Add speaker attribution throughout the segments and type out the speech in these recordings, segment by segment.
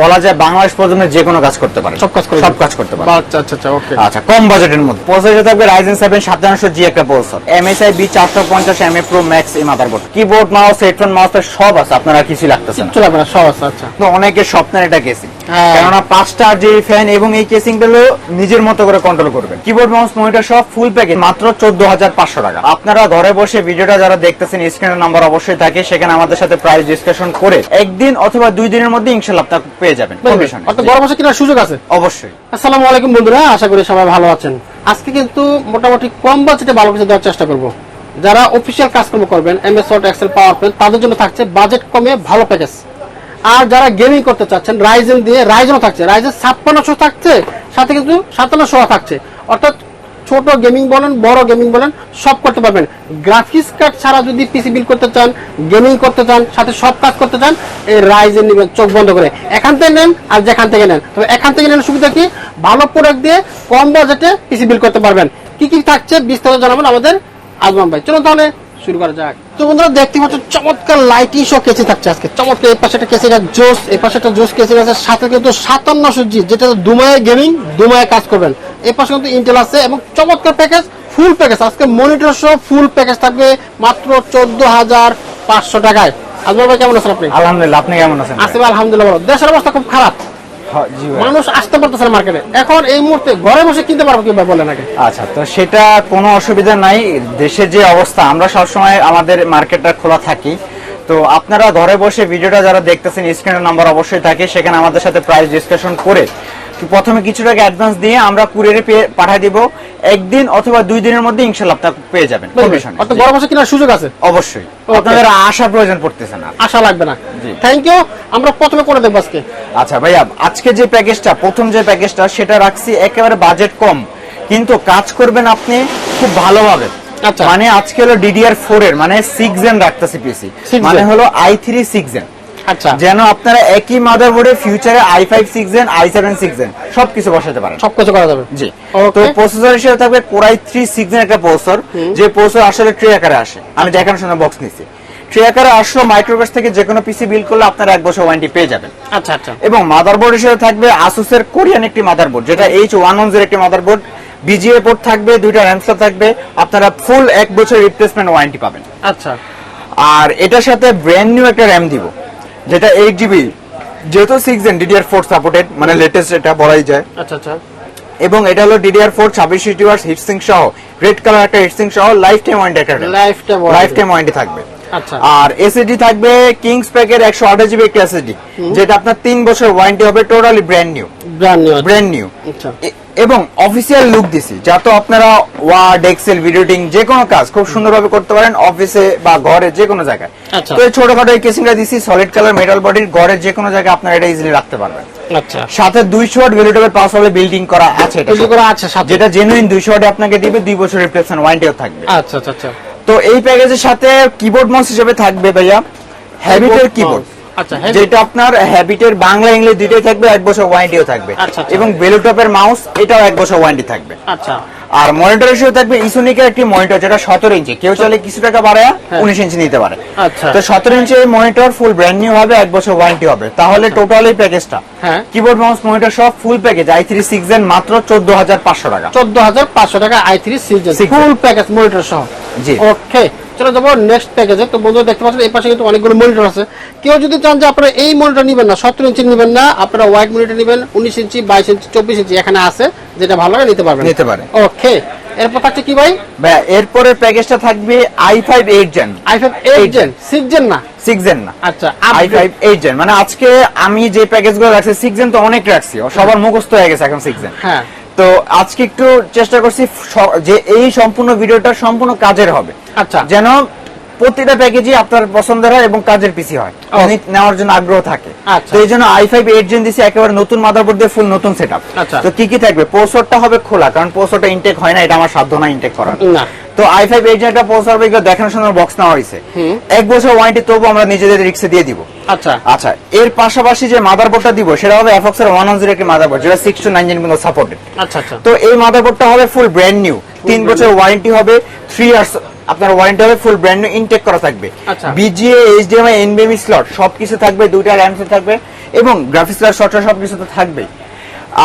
Speaker 1: বলা যায় বাংলাদেশ পর্যন্ত যে কোনো কাজ করতে পারে।
Speaker 2: সব কাজ করে
Speaker 1: সব কাজ করতে পারে।
Speaker 2: আচ্ছা আচ্ছা আচ্ছা ওকে
Speaker 1: আচ্ছা কম বাজেটের মধ্যে। প্রসেসর থাকবে রাইজেন সেভেন সাতাশশো জি একটা প্রসেসর এমএসআই বি চারশো পঞ্চাশ এম এ প্রো ম্যাক্স এই motherboard keyboard mouse headphone mouse সব আছে আপনারা কিছু লাগতেছে না।
Speaker 2: কিছু লাগবে না সব আছে আচ্ছা।
Speaker 1: তো অনেকের স্বপ্নের এটা কেসিং
Speaker 2: হ্যাঁ।
Speaker 1: কেননা পাঁচটা যে ফ্যান এবং এই কেসিংগুলো নিজের মতো করে কন্ট্রোল করবেন। কিবোর্ড মাউস মনিটর সব ফুল প্যাকেজ মাত্র চোদ্দ হাজার পাঁচশো টাকা। আপনারা ঘরে বসে ভিডিওটা যারা দেখতেছেন স্ক্রিনের নাম্বার অবশ্যই থাকে সেখানে আমাদের সাথে প্রাইস ডিসকাশন করে একদিন অথবা দুই দিনের মধ্যে ইনশাল্লাহ আপনার পেয়ে যাবেন
Speaker 2: মাসে কেনার সুযোগ আছে?
Speaker 1: অবশ্যই।
Speaker 2: আসসালামু আলাইকুম বন্ধুরা আশা করি সবাই ভালো আছেন। আজকে কিন্তু মোটামুটি কম বাজেটে ভালো কিছু দেওয়ার চেষ্টা করব। যারা অফিসিয়াল কাজকর্ম করবেন MS Word Excel PowerPoint তাদের জন্য থাকছে বাজেট কমে ভালো প্যাকেজ আর যারা গেমিং করতে চাচ্ছেন রাইজেন দিয়ে রাইজেনও থাকছে রাইজেন ছাপ্পান্নশো থাকছে, সাথে কিন্তু সাতান্ন সাতান্নশো থাকছে। অর্থাৎ ছোট গেমিং বলেন, বড় গেমিং বলেন, সব করতে পারবেন। গ্রাফিক্স কার্ড ছাড়া যদি পিসি বিল করতে চান গেমিং করতে চান, সাথে সব কাজ করতে চান, এই রাইজেন নেবেন, চোখ বন্ধ করে। এখান থেকে নেন আর যেখান থেকে নেন। তবে এখান থেকে নেন সুবিধা কি? ভালো প্রোডাক্ট দিয়ে কম বাজেটে পিসি বিল করতে পারবেন। কি কি থাকছে বিস্তারিত জানাবেন আমাদের আজমান ভাই। চলুন তাহলে শুরু করা যাক। তো বন্ধুরা দেখতে পাচ্ছ চমৎকার লাইটিং সহ কেসি থাকছে আজকে। চমৎকার এই পাশে একটা কেসি জোস এই পাশে একটা জোস কেসি আছে সাথে কিন্তু সাতান্নশো জি যেটা দুমায় গেমিং দুমায় কাজ করবেন। এই পাশে কিন্তু ইন্টেল আছে এবং চমৎকার প্যাকেজ ফুল প্যাকেজ আজকে মনিটর সহ ফুল প্যাকেজ থাকবে মাত্র চোদ্দ হাজার পাঁচশো টাকায়। আজমান ভাই কেমন আছেন আপনি?
Speaker 1: আলহামদুলিল্লাহ আপনি কেমন আছেন?
Speaker 2: আসিফ আলহামদুলিল্লাহ ভালো। দেশের অবস্থা খুব খারাপ। মানুষ আসতে পারতেছে না মার্কেটে এখন এই মুহূর্তে ঘরে বসে কিনতে পারব কি ভাই বলেন আগে?
Speaker 1: আচ্ছা তো সেটা কোনো অসুবিধা নাই। দেশের যে অবস্থা আমরা সবসময় আমাদের মার্কেটটা খোলা থাকি। তো আপনারা ঘরে বসে ভিডিওটা যারা দেখতেছেন স্ক্রিনের নাম্বার অবশ্যই থাকে। সেখানে আমাদের সাথে প্রাইস ডিসকাশন করে প্রথমে কিছু টাকা অ্যাডভান্স দিয়ে আমরা কুরিয়ারে পাঠিয়ে দিব। একদিন অথবা দুই দিনের মধ্যে ইনশাল্লাহ আপনার পেয়ে যাবেন কমিশনে
Speaker 2: অত বড় বসে কেনার সুযোগ আছে?
Speaker 1: অবশ্যই। আপনাদের আশা প্রয়োজন পড়তেছে না।
Speaker 2: আশা লাগবে না। থ্যাংক ইউ আমরা প্রথমে করে দেখব আজকে?
Speaker 1: আচ্ছা ভাইয়া আজকে যে প্যাকেজটা প্রথম যে প্যাকেজটা সেটা রাখছি একেবারে বাজেট কম। কিন্তু কাজ করবেন আপনি খুব ভালোভাবে।
Speaker 2: আচ্ছা।
Speaker 1: মানে আজকে হলো ডিডিআর ফোর এর মানে সিক্স জেন রাখতেছি পিসি মানে হলো আই থ্রি সিক্স জেন
Speaker 2: আচ্ছা।
Speaker 1: যেন আপনারা একই মাদারবোর্ডে ফিউচারে I five six gen I seven six gen সবকিছু বসাতে পারেন।
Speaker 2: সব কিছু করা যাবে।
Speaker 1: জি। তো প্রসেসর হিসেবে থাকবে কোরাই থ্রি সিক্স একটা প্রসেসর যে প্রসেসর আসলে ট্রে আকারে আসে। আমি দেখানোর সময় বক্স নিছি। ট্রে আকারে আসলো মাইক্রোভেস থেকে যে কোনো পিসি বিল করলে আপনারা এক বছর ওয়ারেন্টি পেয়ে যাবেন।
Speaker 2: আচ্ছা আচ্ছা।
Speaker 1: এবং মাদারবোর্ড হিসেবে থাকবে আসুসের কোরিয়ান একটি মাদারবোর্ড যেটা এইচ ওয়ান ওয়ান একটি মাদারবোর্ড বিজিএ পোর্ট থাকবে দুইটা র্যাম স্লট থাকবে। আপনারা ফুল এক বছর রিপ্লেসমেন্ট ওয়ারেন্টি পাবেন।
Speaker 2: আচ্ছা।
Speaker 1: আর এটার সাথে ব্র্যান্ড নিউ একটা র্যাম দিব। যেটা এইট জিবি যেহেতু six gen DDR four supported মানে লেটেস্ট এটা বলাই যায়।
Speaker 2: আচ্ছা আচ্ছা।
Speaker 1: এবং এটা হলো ডিডিআর ফোর ছাব্বিশ ইউটিওয়ার্স হিটসিং সহ রেড কালার একটা হিটসিং সহ লাইফ টাইম ওয়ারেন্টি একটা
Speaker 2: Lifetime warranty।
Speaker 1: Life time warranty থাকবে।
Speaker 2: আচ্ছা।
Speaker 1: আর এসএসডি থাকবে কিংস প্যাকের একশো আঠাশ জিবি একটা এসএসডি যেটা আপনার তিন বছর ওয়ারেন্টি হবে totally brand new
Speaker 2: brand new
Speaker 1: brand new
Speaker 2: আচ্ছা।
Speaker 1: এবং অফিসিয়াল লুক দিছি যাতে আপনারা ওয়ার্ড এক্সেল ভিডিও এডিটিং যে কোনো কাজ খুব সুন্দরভাবে করতে পারেন অফিসে বা ঘরে যে কোনো জায়গায়।
Speaker 2: আচ্ছা।
Speaker 1: তো এই ছোটখাটো এই কেসিংটা দিছি সলিড কালার মেটাল বডির ঘরে যে কোনো জায়গায় আপনারা এটা ইজিলি রাখতে পারবেন।
Speaker 2: আচ্ছা।
Speaker 1: সাথে দুইশো ওয়াট ভ্যালুটেবল পাস সাপ্লাই বিল্ডিং করা আছে এটা
Speaker 2: করা আছে সাথে।
Speaker 1: যেটা জেনুইন দুইশো ওয়াটে আপনাকে দিবে দুই বছর রিপ্লেসমেন্ট ওয়ারেন্টিও থাকবে।
Speaker 2: আচ্ছা আচ্ছা আচ্ছা।
Speaker 1: তো এই প্যাকেজের সাথে কিবোর্ড মাউস হিসেবে থাকবে ভাইয়া। হ্যাবিটের কিবোর্ড যেটা আপনার হ্যাবিটের বাংলা ইংলিশ দুইটাই থাকবে এক বছর ওয়ারেন্টিও থাকবে।
Speaker 2: আচ্ছা, আচ্ছা।
Speaker 1: এবং বেলুটপের মাউস এটাও এক বছর ওয়ারেন্টি থাকবে।
Speaker 2: আচ্ছা।
Speaker 1: আর মনিটর হিসেবে থাকবে ইসোনিকের একটি মনিটর যেটা সতেরো ইঞ্চি। কেউ চাইলে কিছু টাকা বাড়ায়
Speaker 2: হ্যাঁ।
Speaker 1: উনিশ ইঞ্চি নিতে পারে।
Speaker 2: আচ্ছা।
Speaker 1: তো সতেরো inch monitor full brand new হবে এক বছর ওয়ারেন্টি হবে। তাহলে টোটাল এই প্যাকেজটা। কিবোর্ড মাউস মনিটর সব full package I three six এর মাত্র চোদ্দ হাজার পাঁচশো টাকা।
Speaker 2: চোদ্দ হাজার পাঁচশো টাকা I three
Speaker 1: Six
Speaker 2: full package monitor সহ।
Speaker 1: জি।
Speaker 2: ওকে চলো যাব নেক্সট প্যাকেজে তো বন্ধুরা দেখতে পাচ্ছেন এই পাশে কিন্তু অনেকগুলো মনিটর আছে। কেউ যদি চান যে আপনারা এই মনিটর নেবেন না সতেরো ইঞ্চি নেবেন না আপনারা হোয়াইট মনিটর নেবেন উনিশ ইঞ্চি বাইশ ইঞ্চি চব্বিশ ইঞ্চি এখানে আছে যেটা ভালো লাগে নিতে পারবেন।
Speaker 1: নিতে পারে
Speaker 2: ওকে এরপর থাকছে কি ভাই?
Speaker 1: এরপরের প্যাকেজটা থাকবে I five eight gen
Speaker 2: I five eight gen six gen না?
Speaker 1: সিক্স জেন না।
Speaker 2: আচ্ছা
Speaker 1: আই ফাইভ এইট জেন মানে আজকে আমি যে প্যাকেজগুলো রাখছি সিক্স জেন তো অনেক রাখছি সবার মুখস্থ হয়ে গেছে এখন সিক্স জেন
Speaker 2: হ্যাঁ।
Speaker 1: তো আজকে একটু চেষ্টা করছি যে এই সম্পূর্ণ ভিডিওটা সম্পূর্ণ কাজের হবে
Speaker 2: আচ্ছা।
Speaker 1: যেন প্রতিটা প্যাকেজই আপনার পছন্দের হয় এবং কাজের পিসি হয়।
Speaker 2: ও।
Speaker 1: নেওয়ার জন্য আগ্রহ থাকে।
Speaker 2: আচ্ছা।
Speaker 1: তো এই জন্য আই ফাইভ এইট জেন দিছি একেবারে নতুন মাদারবোর্ড দিয়ে ফুল নতুন সেট
Speaker 2: আচ্ছা।
Speaker 1: তো কি কি থাকবে? পোসরটা হবে খোলা কারণ পোসরটা ইনটেক হয় না এটা আমার সাধ্য না ইনটেক করার। তো আই ফাইভ এইট জেন একটা পোসর হবে দেখানোর সময় বক্স নেওয়া হয়েছে। এক বছর ওয়ারেন্টি তবু আমরা নিজেদের রিক্সে দিয়ে দিব।
Speaker 2: আচ্ছা।
Speaker 1: আচ্ছা এর পাশাপাশি যে মাদারবোর্ডটা দিব সেটা হবে এফক্স এর ওয়ান হান্ড্রেড একটি মাদারবোর্ড যেটা সিক্স টু নাইন জেন পর্যন্ত সাপোর্টেড
Speaker 2: আচ্ছা
Speaker 1: তো এই মাদারবোর্ডটা হবে ফুল ব্র্যান্ড নিউ তিন বছর ওয়ারেন্টি হবে থ্রি ইয়ার্স আপনার ওয়ারেন্টি হবে ফুল ব্র্যান্ড নিউ ইনটেক করা থাকবে। বিজিএ এইচডিএমআই এনবিএমই স্লট সবকিছু থাকবে দুইটা র্যাম থাকবে এবং গ্রাফিক্স কার্ড সফটওয়্যার সবকিছু তো থাকবেই।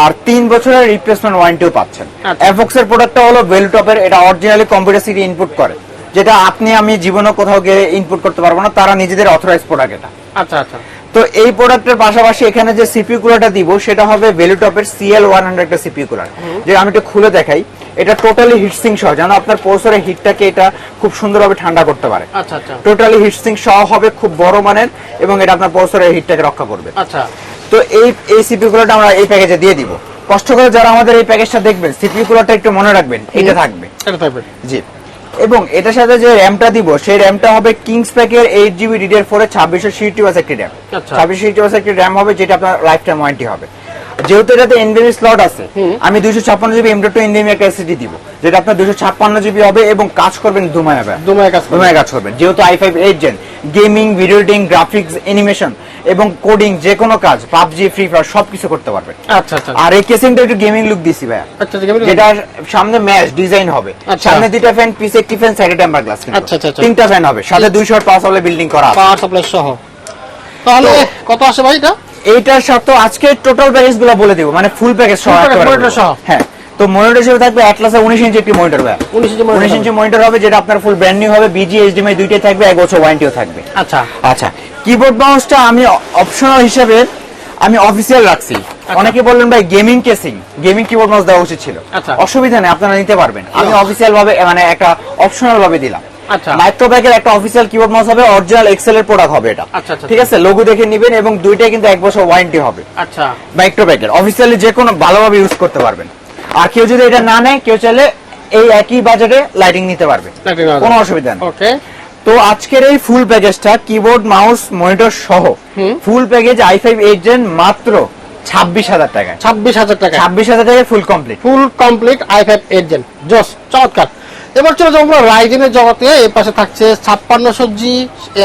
Speaker 1: আর তিন বছরের রিপ্লেসমেন্ট ওয়ারেন্টিও পাচ্ছেন। এফক্স এর প্রোডাক্টটা হলো ভেলটপের এটা অরিজিনালি কম্পিউটার সিটি ইনপুট করে। যেটা আপনি আমি জীবনে কোথাও গিয়ে ইনপুট করতে পারব না তারা নিজেদের অথরাইজ প্রোডাক্ট এটা।
Speaker 2: আচ্ছা আচ্ছা।
Speaker 1: তো এই প্রোডাক্টের পাশাপাশি এখানে যে সিপিইউ কুলারটা দিব সেটা হবে ভেলুটপের সিএল ওয়ান হান্ড্রেড একটা সিপিইউ কুলার যে আমি একটু খুলে দেখাই। এটা টোটালি হিটসিং সহ যেন আপনার প্রসেসরের হিটটাকে এটা খুব সুন্দরভাবে ঠান্ডা করতে পারে।
Speaker 2: আচ্ছা আচ্ছা।
Speaker 1: টোটালি হিটসিং সহ হবে খুব বড় মানের এবং এটা আপনার প্রসেসরের হিটটাকে রক্ষা করবে।
Speaker 2: আচ্ছা।
Speaker 1: তো এই এই সিপিইউ কুলারটা আমরা এই প্যাকেজে দিয়ে দিব। কষ্ট করে যারা আমাদের এই প্যাকেজটা দেখবেন সিপিইউ কুলারটা একটু মনে রাখবেন এটা থাকবে।
Speaker 2: এটা থাকবে।
Speaker 1: জি। এবং এটার সাথে যে র্যামটা দিব সেই র্যামটা হবে কিংস প্যাকের এইট জিবি ডিডিআর ফোর এর ছাব্বিশশো সিটি একটি র্যাম
Speaker 2: আচ্ছা।
Speaker 1: ছাব্বিশশো সিটি একটি র্যাম হবে যেটা আপনার লাইফ টাইম ওয়ারেন্টি হবে। যেহেতু এটাতে এনভিএমি স্লট আছে আমি দুইশো ছাপ্পান্ন জিবি এম টু এনভিএমি একটা এসএসডি দিব। যেটা আপনার দুইশো ছাপ্পান্ন জিবি হবে এবং কাজ করবেন দুমায় হবে
Speaker 2: দুমায় কাজ।
Speaker 1: দুমায় কাজ করবেন। যেহেতু I five eight gen gaming video editing graphics animation এবং কোডিং যে কোনো কাজ পাবজি ফ্রি ফায়ার সবকিছু করতে পারবেন।
Speaker 2: আচ্ছা আচ্ছা
Speaker 1: আর এই কেসিংটা একটু গেমিং লুক দিছি
Speaker 2: আচ্ছা
Speaker 1: যেটা সামনে ম্যাচ ডিজাইন হবে।
Speaker 2: আচ্ছা।
Speaker 1: সামনে দুইটা ফ্যান পিছে একটি ফ্যান সাইডে টেম্পার গ্লাস
Speaker 2: আচ্ছা, আচ্ছা, আচ্ছা।
Speaker 1: তিনটা ফ্যান হবে। সাথে 200 পাওয়ার সাপ্লাই বিল্ডিং করা
Speaker 2: পাওয়ার সাপ্লাই সহ। তাহলে কত আসে ভাই এটা?
Speaker 1: এইটার সাথে আজকে টোটাল প্যাকেজগুলো বলে দিব মানে ফুল প্যাকেজ সহ। হ্যাঁ তো মনিটর হিসেবে থাকবে অ্যাটলাসের 19 ইঞ্চি একটি মনিটর ভাই
Speaker 2: 19 ইঞ্চি monitor
Speaker 1: 19 ইঞ্চি মনিটর হবে যেটা আপনার ফুল ব্র্যান্ড নিউ হবে বিজি এইচডিএমআই দুইটাই থাকবে এক বছর ওয়ারেন্টিও থাকবে।
Speaker 2: আচ্ছা।
Speaker 1: আচ্ছা কিবোর্ড মাউসটা আমি অপশনাল হিসেবে আমি অফিসিয়াল রাখছি। অনেকে বললেন ভাই gaming casing gaming keyboard mouse দেওয়া উচিত ছিল।
Speaker 2: আচ্ছা।
Speaker 1: অসুবিধা নেই আপনারা নিতে পারবেন। আমি অফিসিয়াল ভাবে মানে একটা অপশনাল ভাবে দিলাম।
Speaker 2: আচ্ছা।
Speaker 1: মাইক্রোব্যাগের একটা অফিসিয়াল কিবোর্ড মাউস হবে অরিজিনাল এক্সেল এর প্রোডাক্ট হবে এটা।
Speaker 2: আচ্ছা, আচ্ছা,
Speaker 1: ঠিক আছে? লোগো দেখে নেবেন এবং দুইটাই কিন্তু এক বছর ওয়ারেন্টি হবে।
Speaker 2: আচ্ছা।
Speaker 1: মাইক্রোব্যাগের। অফিসিয়ালি যে কোনো ভালোভাবে ইউজ করতে পারবেন। আর কেউ যদি এটা না নেয় কেউ চাইলে এই একই বাজেটে লাইটিং নিতে পারবে। কোনো অসুবিধা নেই।
Speaker 2: ওকে
Speaker 1: তো আজকের এই ফুল প্যাকেজটা কিবোর্ড মাউস মনিটর সহ full package I five eight gen মাত্র ছাব্বিশ হাজার টাকায়।
Speaker 2: ছাব্বিশ হাজার টাকা
Speaker 1: ছাব্বিশ হাজার টাকায় full complete
Speaker 2: full complete I five eight gen Jos চমৎকার। এবার চলে যাব আমরা রাইজেনের জগতে এই পাশে থাকছে ছাপ্পান্নশো জি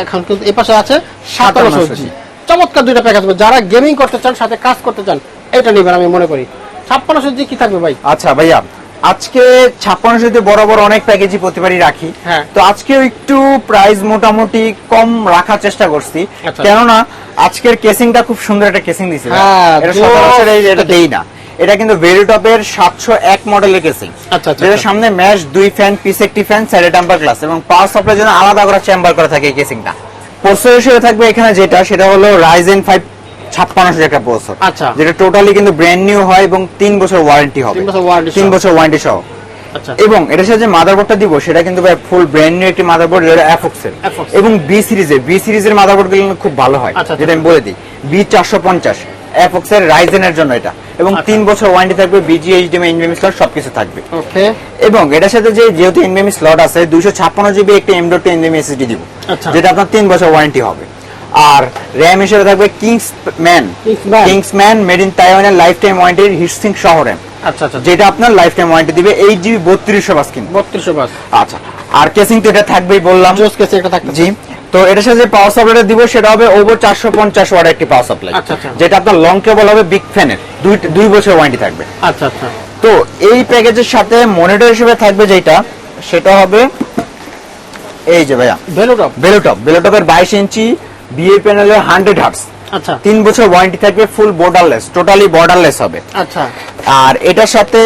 Speaker 2: এখন কিন্তু এই পাশে আছে সাতান্নশো
Speaker 1: 5700G
Speaker 2: জি চমৎকার দুইটা প্যাকেজ যারা গেমিং করতে চান সাথে কাজ করতে চান এটা নেবেন আমি মনে করি ছাপ্পান্নশো জি কি থাকবে ভাই
Speaker 1: আচ্ছা ভাইয়া আজকে ছাপ্পান্নশো বড় বড় অনেক প্যাকেজই প্রতিবারই রাখি
Speaker 2: হ্যাঁ।
Speaker 1: তো আজকেও একটু প্রাইস মোটামুটি কম রাখার চেষ্টা করছি
Speaker 2: আচ্ছা।
Speaker 1: কেননা আজকের কেসিংটা খুব সুন্দর একটা কেসিং দিছি।
Speaker 2: হ্যাঁ,
Speaker 1: এটা। সচরাচর এটা দেই না এটা কিন্তু ভেরিটপের সাতশো এক মডেলের কেসিং
Speaker 2: আচ্ছা, আচ্ছা,
Speaker 1: যেটা
Speaker 2: আচ্ছা।
Speaker 1: সামনে ম্যাশ দুই ফ্যান পিস একটি ফ্যান সাইডে টেম্পার গ্লাস এবং পাওয়ার সাপ্লাই জন্য আলাদা করে চেম্বার করা থাকে এই কেসিংটা প্রসেসর হিসেবে থাকবে এখানে যেটা সেটা হলো রাইজেন ফাইভ ছাপ্পান্নশো একটা প্রসেসর
Speaker 2: আচ্ছা।
Speaker 1: যেটা টোটালি কিন্তু ব্র্যান্ড নিউ হয় এবং তিন বছর ওয়ারেন্টি হবে।
Speaker 2: তিন বছর
Speaker 1: ওয়ারেন্টি সহ। এবং এটার সাথে যে মাদারবোর্ডটা দিব সেটা কিন্তু ফুল ব্র্যান্ড নিউ একটি মাদারবোর্ড যেটা অ্যাফক্সের
Speaker 2: Afox।
Speaker 1: এবং বি সিরিজের বি সিরিজের মাদারবোর্ডগুলো খুব ভালো হয় যেটা আমি বলে দিই। বি চারশো পঞ্চাশ। অ্যাফক্সের রাইজেনের জন্য এটা। এবং
Speaker 2: আচ্ছা।
Speaker 1: তিন বছর ওয়ারেন্টি থাকবে বিজি এইচডিএমআই এনভিএমই স্লট সবকিছু থাকবে।
Speaker 2: ওকে।
Speaker 1: এবং এটার সাথে যে যেহেতু এনভিএমই স্লট আছে দুইশো ছাপ্পান্ন জিবি একটি এম ডট এসএসডি দিব
Speaker 2: আচ্ছা।
Speaker 1: যেটা আপনার তিন বছর ওয়ারেন্টি হবে। আর র্যাম হিসেবে থাকবে Kingsman Kingsman made in তাইওয়ানের লাইফ টাইম ওয়ারেন্টির হিটসিং সহ র্যাম
Speaker 2: আচ্ছা আচ্ছা।
Speaker 1: যেটা আপনার লাইফ টাইম ওয়ারেন্টি দিবে এইট জিবি বত্রিশশো বাস কিন্তু
Speaker 2: বত্রিশশো বাস।
Speaker 1: আচ্ছা। আর কেসিং তো এটা থাকবেই বললাম।
Speaker 2: জোস কেসে এটা থাকতে
Speaker 1: জি। তো এটার সাথে পাওয়ার সাপ্লাইটা দিব সেটা হবে ওভার চারশো পঞ্চাশ ওয়াট একটি পাওয়ার সাপ্লাই
Speaker 2: আচ্ছা, আচ্ছা।
Speaker 1: যেটা আপনার লং কেবল হবে বিগ ফ্যানের দুই দুই বছর ওয়ারেন্টি থাকবে।
Speaker 2: আচ্ছা আচ্ছা।
Speaker 1: তো এই প্যাকেজের সাথে মনিটর হিসেবে থাকবে যেটা সেটা হবে এই যে ভাইয়া।
Speaker 2: বেলোটপ
Speaker 1: বেলোটপ বেলোটপের বাইশ ইঞ্চি বিএ প্যানেলের হান্ড্রেড হার্টস
Speaker 2: আচ্ছা।
Speaker 1: তিন বছর ওয়ারেন্টি থাকবে ফুল বর্ডারলেস টোটালি বর্ডারলেস হবে।
Speaker 2: আচ্ছা।
Speaker 1: আর এটার সাথে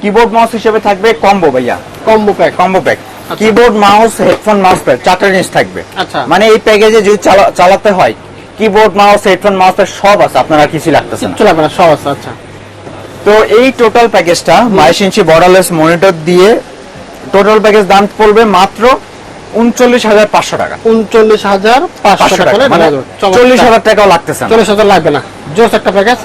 Speaker 1: কিবোর্ড মাউস হিসেবে থাকবে কম্বো ভাইয়া।
Speaker 2: Combo pack
Speaker 1: combo pack keyboard mouse headphone mouse pad চারটা জিনিস থাকবে।
Speaker 2: আচ্ছা।
Speaker 1: মানে এই প্যাকেজে যদি চালাতে হয় keyboard mouse headphone mouse pad সব আছে আপনারা কিছু লাগতেছে না।
Speaker 2: কিচ্ছু লাগবে না সব আছে আচ্ছা।
Speaker 1: তো এই টোটাল প্যাকেজটা বাইশ ইঞ্চি বর্ডারলেস মনিটর দিয়ে টোটাল প্যাকেজ দাম পড়বে মাত্র উনচল্লিশ হাজার পাঁচশো টাকা।
Speaker 2: উনচল্লিশ হাজার পাঁচশো টাকা
Speaker 1: মানে। চল্লিশ হাজার টাকাও লাগতেছে না।
Speaker 2: চল্লিশ হাজার লাগবে না জোস একটা প্যাকেজ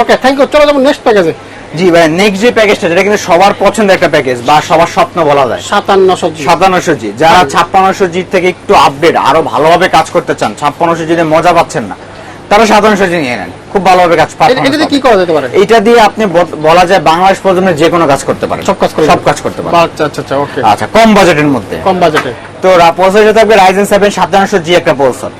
Speaker 2: ওকে থ্যাংক ইউ চলো যাব নেক্সট প্যাকেজে
Speaker 1: জি ভাই নেক্সট যে প্যাকেজটা যেটা কিন্তু সবার পছন্দের একটা প্যাকেজ বা সবার স্বপ্ন বলা যায়।
Speaker 2: সাতান্নশো জি।
Speaker 1: সাতান্নশো জি। যারা ছাপ্পান্নশো জি থেকে একটু আপডেট আরও ভালোভাবে কাজ করতে চান ছাপ্পান্নশো জিতে মজা পাচ্ছেন না তারা সাতান্নশো জি নিয়ে নেন। খুব ভালোভাবে কাজ
Speaker 2: এটা-
Speaker 1: performance
Speaker 2: কি করা যেতে পারে?
Speaker 1: এটা দিয়ে আপনি বলা যায় বাংলাদেশ পর্যন্ত যে কোনো কাজ করতে পারেন।
Speaker 2: সব কাজ করে
Speaker 1: সব কাজ করতে পারেন।
Speaker 2: আচ্ছা আচ্ছা আচ্ছা ওকে।
Speaker 1: আচ্ছা কম বাজেটের মধ্যে।
Speaker 2: কম বাজেটে।
Speaker 1: তো প্রসেসর থাকবে রাইজেন সেভেন সাতান্নশো জি একটা প্রসেসর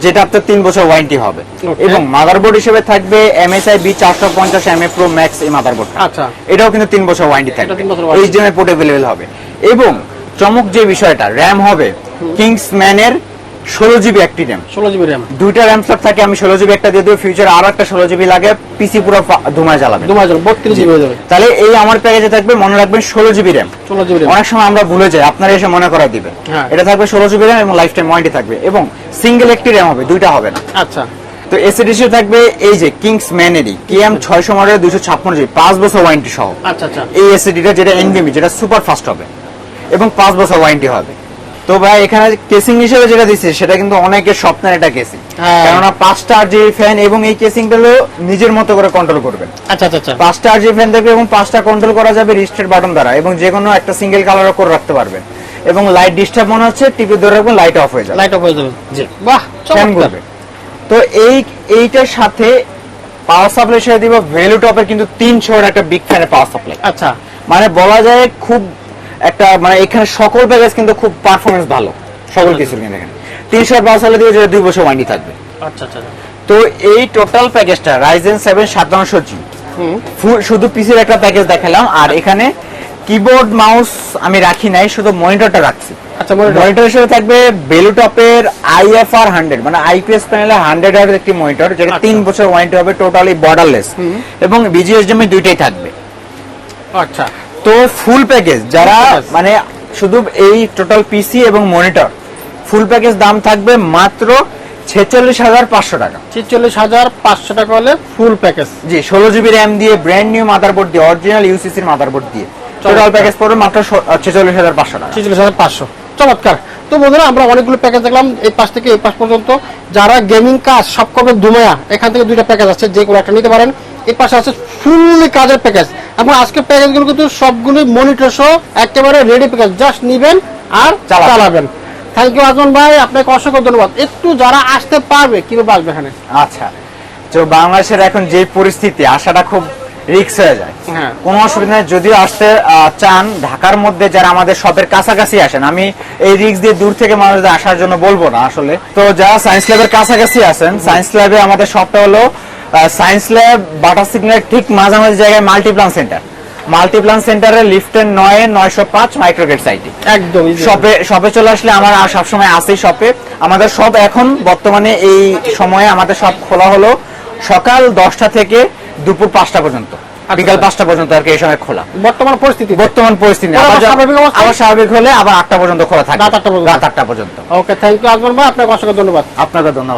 Speaker 1: যেটা আপনার তিন বছর ওয়ারেন্টি হবে। এবং মাদারবোর্ড হিসেবে থাকবে এমএসআই বি চারশো পঞ্চাশ এম এ প্রো ম্যাক্স এই মাদারবোর্ড
Speaker 2: আচ্ছা।
Speaker 1: এটাও কিন্তু তিন বছর ওয়ারেন্টি থাকবে। এইচডিএমআই পোর্ট অ্যাভেলেবেল হবে। এবং চমক যে বিষয়টা র্যাম হবে কিংসম্যানের ষোলো জিবি একটি র্যাম
Speaker 2: ষোলো জিবি র্যাম
Speaker 1: দুইটা র্যাম স্লট থাকে আমি ষোলো জিবি একটা দিয়ে দেবো ফিউচার আরও একটা ষোলো জিবি লাগে পিসি পুরো ধুমায় জ্বালাবে।
Speaker 2: দু মাস বত্রিশ জিবি হয়ে যাবে।
Speaker 1: তাহলে এই আমার প্যাকেজে থাকবে মনে রাখবেন ষোলো জিবি র্যাম
Speaker 2: ষোলো জিবি
Speaker 1: অনেক সময় আমরা ভুলে যাই আপনারা এসে মনে করাই দিবেন।
Speaker 2: হ্যাঁ।
Speaker 1: এটা থাকবে ষোলো জিবি র্যাম এবং লাইফ টাইম ওয়ারেন্টি থাকবে এবং সিঙ্গেল একটি র্যাম হবে দুইটা হবে না।
Speaker 2: আচ্ছা।
Speaker 1: তো এসিডিসি থাকবে এই যে কিংস ম্যানেরই কেএম ছয়শো মডেল দুইশো ছাপ্পান্ন জিবি পাঁচ বছর ওয়ারেন্টি সহ।
Speaker 2: আচ্ছা আচ্ছা।
Speaker 1: এই এসিডিটা যেটা এনভিএমি যেটা সুপার ফাস্ট হবে এবং পাঁচ বছর ওয়ারেন্টি হবে। তো ভাই এখানে কেসিং হিসেবে যেটা দিচ্ছে সেটা কিন্তু অনেকের স্বপ্নের একটা কেসিং
Speaker 2: হ্যাঁ।
Speaker 1: কেননা পাঁচটা আর জি ফ্যান এবং এই কেসিংগুলো নিজের মতো করে কন্ট্রোল করবেন।
Speaker 2: আচ্ছা আচ্ছা আচ্ছা।
Speaker 1: পাঁচটা আর জি ফ্যান থাকবে এবং পাঁচটা কন্ট্রোল করা যাবে রিস্টেড বাটন দ্বারা এবং যে কোনো একটা সিঙ্গেল কালারও করে রাখতে পারবেন। এবং লাইট ডিস্টার্ব মনে হচ্ছে টিপি ধরে রাখবেন লাইট অফ হয়ে যাবে।
Speaker 2: লাইট অফ হয়ে যাবে।
Speaker 1: জি।
Speaker 2: বাহ চমৎকার।
Speaker 1: তো এই এইটার সাথে পাওয়ার সাপ্লাই হিসেবে দিব ভ্যালু টপের কিন্তু তিনশো একটা বিগ ফ্যানের পাওয়ার সাপ্লাই
Speaker 2: আচ্ছা।
Speaker 1: মানে বলা যায় খুব একটা মানে এখানে সকল প্যাকেজ কিন্তু খুব পারফরমেন্স ভালো। সকল কিছু কিন্তু এখানে তিনশো পাওয়ার সাপ্লাই দিয়ে যেটা দুই বছর ওয়ারেন্টি থাকবে।
Speaker 2: আচ্ছা আচ্ছা
Speaker 1: তো এই টোটাল প্যাকেজটা রাইজেন সেভেন সাতাংশো জি শুধু পিসির একটা প্যাকেজ দেখালাম আর এখানে কিবোর্ড মাউস আমি রাখি নাই শুধু মনিটরটা রাখছি।
Speaker 2: আচ্ছা মনিটর
Speaker 1: হিসেবে থাকবে বেলুটপের আইএফআর হান্ড্রেড মানে আইপিএস প্যানেলে হান্ড্রেড এর একটি মনিটর যেটা
Speaker 2: আচ্ছা।
Speaker 1: তিন বছর ওয়ারেন্টি হবে টোটালি বর্ডারলেস এবং বিজিএসডিএমআই দুইটাই থাকবে।
Speaker 2: আচ্ছা।
Speaker 1: তো ফুল প্যাকেজ যারা মানে শুধু এই টোটাল পিসি এবং মনিটর ফুল প্যাকেজ দাম থাকবে মাত্র ছেচল্লিশ হাজার পাঁচশো টাকা।
Speaker 2: ছেচল্লিশ হাজার পাঁচশো টাকা হলে ফুল প্যাকেজ
Speaker 1: জি ষোলো জিবি র্যাম দিয়ে ব্র্যান্ড নিউ মাদারবোর্ড দিয়ে অরিজিনাল ইউসিসির মাদারবোর্ড দিয়ে। টোটাল প্যাকেজ পড়বে মাত্র ছেচল্লিশ হাজার পাঁচশো টাকা।
Speaker 2: ছেচল্লিশ হাজার পাঁচশো। চমৎকার। তো বন্ধুরা আমরা অনেকগুলো প্যাকেজ দেখলাম এই পাশ থেকে এই পাশ পর্যন্ত। যারা গেমিং কাজ সব করবে দুমায়া এখান থেকে দুইটা প্যাকেজ আছে যে কোনো একটা নিতে পারেন। এই পাশে আছে ফুললি কাজের প্যাকেজ এবং আজকে প্যাকেজগুলো কিন্তু সবগুলো মনিটর সহ একেবারে রেডি প্যাকেজ জাস্ট নিবেন আর
Speaker 1: চালাবেন।
Speaker 2: থ্যাংক ইউ আজমান ভাই আপনাকে অসংখ্য ধন্যবাদ। একটু যারা আসতে পারবে কীভাবে আসবে এখানে?
Speaker 1: আচ্ছা। তো বাংলাদেশের এখন যে পরিস্থিতি আসাটা খুব রিক্স হয়ে যায়।
Speaker 2: হ্যাঁ।
Speaker 1: কোনো অসুবিধা নেই যদিও আসতে চান ঢাকার মধ্যে যারা আমাদের শপের কাছাকাছি আসেন। আমি এই রিক্স দিয়ে দূর থেকে মানুষদের আসার জন্য বলব না আসলে। তো যারা সায়েন্স ল্যাবের কাছাকাছি আছেন সায়েন্স ল্যাবে আমাদের শপটা হলো সায়েন্স ল্যাব বাটার সিগন্যাল ঠিক মাঝামাঝি জায়গায় মাল্টিপ্লান সেন্টার মাল্টিপ্লান সেন্টারে লিফটের নয় নয়শো পাঁচ মাইক্রোগেট সাইটে
Speaker 2: একদম।
Speaker 1: শপে শপে চলে আসলে আমার সবসময় আসেই শপে আমাদের সব এখন বর্তমানে এই সময়ে আমাদের সব খোলা হলো সকাল দশটা থেকে দুপুর পাঁচটা পর্যন্ত। বিকাল পাঁচটা পর্যন্ত আর কি এই সময় খোলা।
Speaker 2: বর্তমান পরিস্থিতি?
Speaker 1: বর্তমান পরিস্থিতি
Speaker 2: আবার স্বাভাবিক
Speaker 1: হলে আবার আটটা পর্যন্ত খোলা থাকে। রাত আটটা পর্যন্ত।
Speaker 2: ওকে থ্যাংক ইউ আজমান ভাই। আপনাকে অসংখ্য ধন্যবাদ।
Speaker 1: আপনাকে ধন্যবাদ।